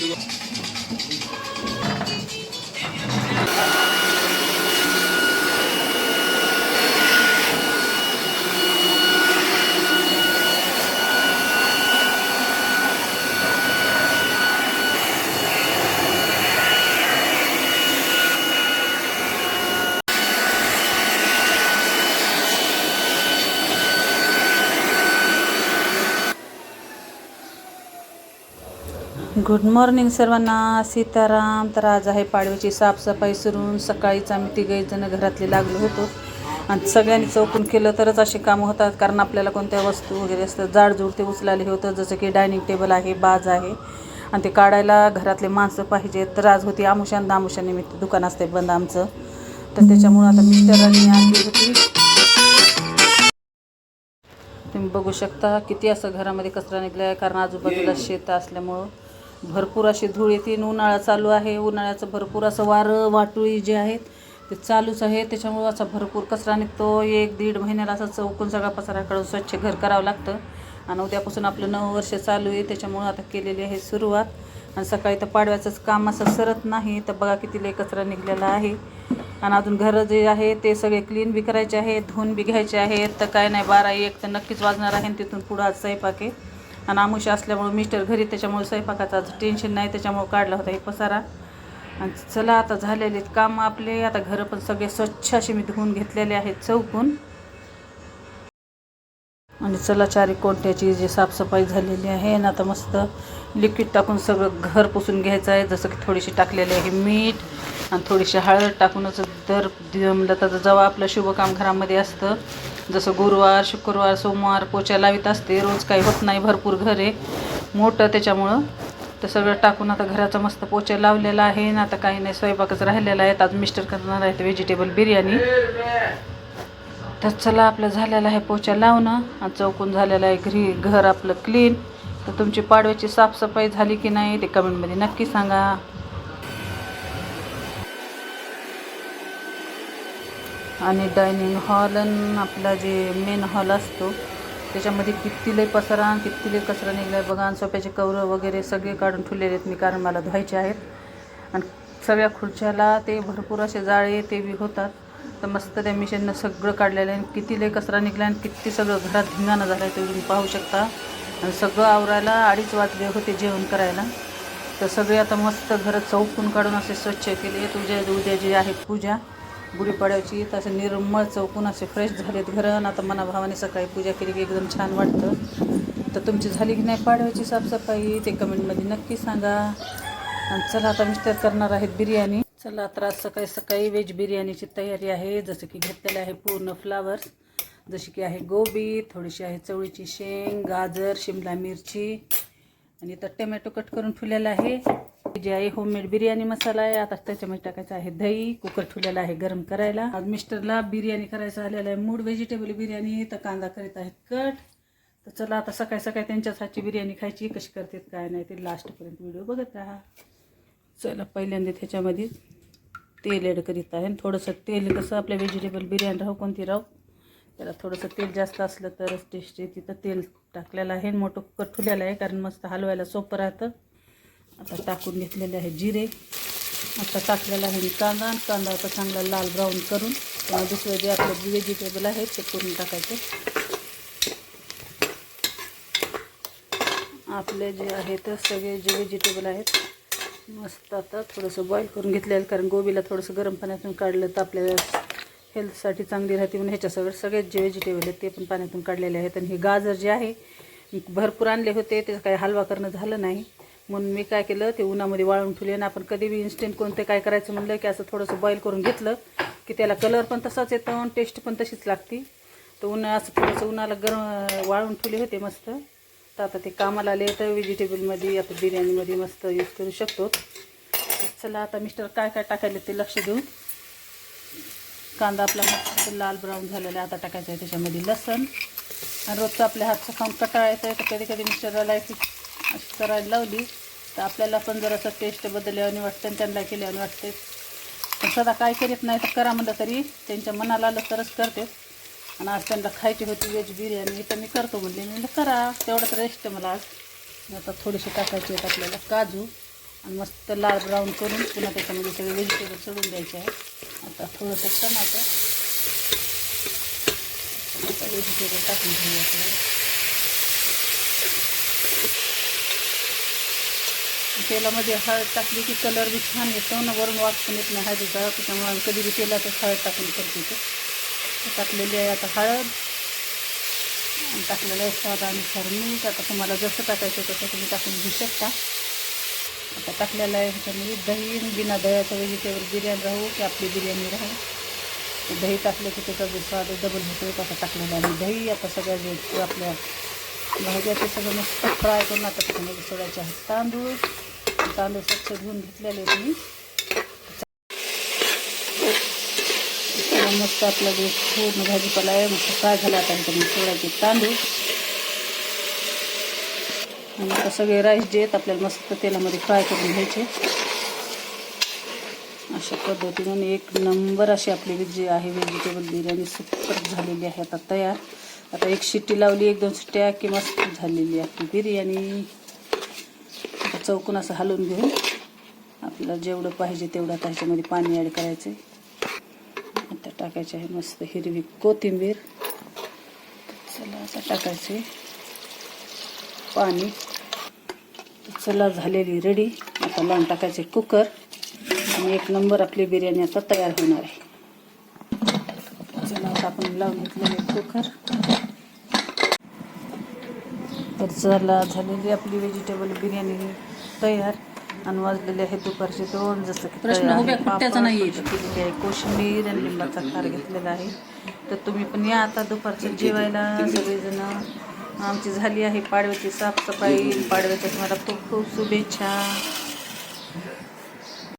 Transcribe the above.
do it. Good morning सर्वांना. सीताराम तर आज आहे पाडव्याची साफसफाई सुरून. सकाळीच आम्ही तिघही जण घरातले लागलो होतो. आणि सगळ्यांनी चौकून केलं तरच असे कामं होतात कारण आपल्याला कोणत्या वस्तू वगैरे असतात जाडजूड ते उचलाले होतं. जसं की डायनिंग टेबल आहे बाज आहे. आणि ते काढायला घरातले माणसं पाहिजेत. तर आज होती आमुषान दामुषानिमित्त दुकान असते बंद आमचं. तर त्याच्यामुळं आता मिस्टरांनी आणली होती. तुम्ही बघू शकता किती असं घरामध्ये कचरा निघला आहे कारण आजूबाजूला शेत असल्यामुळं. भरपूर अशी धूळ येते उन्हाळा चालू आहे. उन्हाळ्याचं भरपूर असं वारं वाटोळी जे आहेत ते चालूच आहे. त्याच्यामुळं असा भरपूर कचरा निघतो. एक दीड महिन्याला असं चौकून सगळा पसारा काढून स्वच्छ घर करावं लागतं. आणि उद्यापासून आपलं नऊ वर्ष चालू आहे. त्याच्यामुळं आता केलेली आहे सुरुवात. आणि सकाळी तर पाडव्याचंच काम असं सरत नाही. तर बघा किती लय कचरा निघलेला आहे. आणि अजून घरं जे आहे ते सगळे क्लीन बी करायचे आहेत धुवून बी घ्यायचे आहेत. तर काय नाही बारा एक तर नक्कीच वाजणार आहे आणि तिथून पुढं आज स्वयंपाक आहे. आणि आमुष्य असल्यामुळं मिस्टर घरी त्याच्यामुळे स्वयंपाकाचं टेन्शन नाही त्याच्यामुळं काढला होता हे पसारा. आणि चला आता झालेले काम आपले आता घरं पण सगळे स्वच्छ असे मी धुवून घेतलेले आहेत चौकून. आणि चला चारी कोणत्याची जी साफसफाई झालेली आहे ना आता मस्त लिक्विड टाकून सगळं घर पुसून घ्यायचं आहे जसं की थोडीशी टाकलेली आहे मीठ आणि थोडीशी हळद टाकूनच दर जमलं तर जेव्हा आपलं शुभकाम घरामध्ये असतं. जसं गुरुवार शुक्रवार सोमवार पोच्या लावित असते. रोज काही होत नाही भरपूर घर. आहे मोठं त्याच्यामुळं तर सगळं टाकून आता घराचा मस्त पोच्या लावलेला आहे. ना आता काही नाही स्वयंपाकच राहिलेला आहे. आज मिस्टर करणार आहेत व्हेजिटेबल बिर्याणी. तर चला आपलं झालेलं आहे पोचा लावणं. आणि चौकून झालेलं आहे घरी घर आपलं क्लीन तर तुमची पाडव्याची साफसफाई झाली की नाही ते कमेंटमध्ये नक्की सांगा. आणि डायनिंग हॉल आणि आपला जे मेन हॉल असतो त्याच्यामध्ये किती पसरा कितीले किती कचरा निघाला आहे बघा. आणि सोप्याचे कवरं वगैरे सगळे काढून ठेवलेले आहेत मी कारण मला धुवायचे आहेत. आणि सगळ्या खुर्च्याला ते भरपूर असे जाळे ते बी होतात. तर मस्त त्या मिशननं सगळं काढलेलं आहे. आणि किती कचरा निघला आणि किती सगळं घरात धिंगाणं झालं आहे ते तुम्ही पाहू शकता. आणि सगळं आवरायला अडीच वाजले होते जेवण करायला. तर सगळे आता मस्त घरं चौकून काढून असे स्वच्छ केले. उद्या उद्या जी आहे पूजा. गुढीपाड्याची तसं निर्मळ चौकून असे फ्रेश झालेत घरं. आता मना भावाने सकाळी पूजा केली की एकदम छान वाटतं. तर तुमची झाली की नाही पाडव्याची साफसफाई? ते कमेंटमध्ये नक्की सांगा. आणि चला आता मिस्टर करणार आहेत बिर्याणी. चला तर आज सकाळी सकाळी व्हेज बिर्याणीची तयारी आहे. जसं की घेतलेले आहे पूर्ण फ्लावर्स जशी की आहे गोबी थोडीशी आहे चवळीची शेंग गाजर शिमला मिरची. आणि इथं टमॅटो कट करून ठेवलेला आहे. जे आहे होममेड बिर्याणी मसाला आहे. आता त्याच्यामध्ये टाकायचा आहे दही कुकर ठेवलेला आहे गरम करायला. आज मिस्टरला बिर्याणी करायचं आलेला आहे. मूड व्हेजिटेबल बिर्याणी तर कांदा करीत आहेत. कट. तर चला आता सकाळी सकाळी त्यांच्याच हातची बिर्याणी खायची. कशी करतात काय नाही ते लास्टपर्यंत व्हिडिओ बघत राहा. चला पहिल्यांदा त्याच्यामध्ये तेल ॲड करीत आहे. थोडंसं तेल कसं आपल्या व्हेजिटेबल बिर्याणी राहू कोणती राहू त्याला थोडंसं तेल जास्त असलं तरच टेस्ट येते. तर तेल टाकलेलं आहे मोठं कुकर ठेवलेलं आहे कारण मस्त हलवायला सोपं राहतं. आता टाकून घेतलेले आहे जिरे. आता टाकलेला आहे कांदा आणि कांदा आता चांगला लाल ब्राऊन करून. किंवा दुसरं जे आपलं व्हेजिटेबल आहे ते करून टाकायचं. आपले जे आहेत सगळे जे व्हेजिटेबल आहेत मस्त आता थोडंसं बॉईल करून घेतलेलं कारण गोबीला थोडंसं गरम पाण्यातून काढलं तर आपल्या हेल्थसाठी चांगली राहते म्हणून ह्याच्यासगळं सगळेच जे व्हेजिटेबल आहेत ते पण पाण्यातून काढलेले आहेत. आणि हे गाजर जे आहे भरपूर आणले होते त्याचा काही हलवा करणं झालं नाही. म्हणून मी काय केलं ते उन्हामध्ये वाळून ठेवले आणि आपण कधी बी इन्स्टंट कोणते काय करायचं म्हणलं की असं थोडंसं बॉईल करून घेतलं की त्याला कलर पण तसाच येतो आणि टेस्ट पण तशीच लागते. तर उन्हा असं थोडंसं उन्हाला गरम वाळून ठेवले होते मस्त. तर आता ते कामाला आले तर व्हेजिटेबलमध्ये आता बिर्याणीमध्ये मस्त यूज करू शकतो. चला आता मिस्टर काय काय टाकायले ते लक्ष देऊन. कांदा आपला मस्त लाल ब्राऊन झालेला आहे आता टाकायचा आहे त्याच्यामध्ये लसण. आणि रोजचं आपल्या हातचं खाऊन कटाळायचं आहे तर कधी कधी मिस्टरला लायची अशी करायला लावली. तर आपल्याला पण जरासं टेस्ट बदलल्याने वाटतं आणि त्यांना केल्याने वाटते पण सदा काय करीत नाही तर करा म्हणलं तरी. त्यांच्या मनाला आलं तरच करते. आणि आज त्यांना खायची होती व्हेज बिर्याणी तर मी करतो म्हणले. मी करा करा तेवढंच रेस्ट मला आज. आता थोडीशी टाकायची आहेत आपल्याला काजू. आणि मस्त लाल ब्राऊन करून पुन्हा त्याच्यामध्ये सगळे व्हेजिटेबल सोडून द्यायचे आहे आता थोडंसं टमाटर. आता व्हेजिटेबल टाकून ठेवायचं तेलामध्ये हळद टाकली की कलर बी छान येतो ना वरून वास पण येत नाही हळदीचा. त्याच्यामुळे आम्ही कधी बी तेलातच हळद टाकून करतो ते टाकलेली आहे आता हळद. आणि टाकलेलं आहे स्वाद आणि मीठ. आता तुम्हाला जसं टाकायचं तसं तुम्ही टाकून घेऊ शकता. आता टाकलेलं आहे ह्याच्यामध्ये दही. बिना दह्याचं व्हेजिटेबल बिर्याणी राहू की आपली बिर्याणी राहू. दही टाकलं की त्याचा जो स्वाद डबल होतो. तसा टाकलेला आहे. दही आता सगळ्या जे आपल्या भाज्या ते सगळं मस्त फ्राय करून आता त्याच्यामध्ये सोडायचे आहेत तांदूळ. तांदूळ स्वच्छ धुवून घेतलेले तुम्ही मस्त आपला जे पूर्ण भाजीपाला आहे मस्त फ्राय झाला आता मग सोडायचे तांदूळ. आणि आता सगळे राईस जे आहेत आपल्याला मस्त तेलामध्ये फ्राय करून घ्यायचे. अशा पद्धतीने आणि एक नंबर अशी आपली जी- आहे व्हेजिटेबल बिर्याणी सुपर झालेली आहे आता तयार. आता एक शिट्टी लावली एक दोन शिट्ट्या की मस्त झालेली आहे आपली बिर्याणी. चौकून असं हलवून घेऊन आपल्याला जेवढं पाहिजे तेवढं आता ह्याच्यामध्ये पाणी ॲड करायचं आता टाकायचे आहे मस्त हिरवी कोथिंबीर. चला असं टाकायचे पाणी. चला झालेली रेडी आता लावून टाकायचे कुकर आणि एक नंबर आपली बिर्याणी आता तयार होणार आहे. चला आता आपण लावून घेतलेले कुकर तर चला झालेली आपली व्हेजिटेबल बिर्याणी तयार आणि वाजलेले आहे दुपारचे दोन जसं की कोशिंबीर आणि लिंबाचा खार घेतलेला आहे. तर तुम्ही पण या आता दुपारचं जेवायला. सगळेजण आमची झाली आहे पाडव्याची साफसफाई. पाडव्याच्या तुम्हाला खूप खूप शुभेच्छा.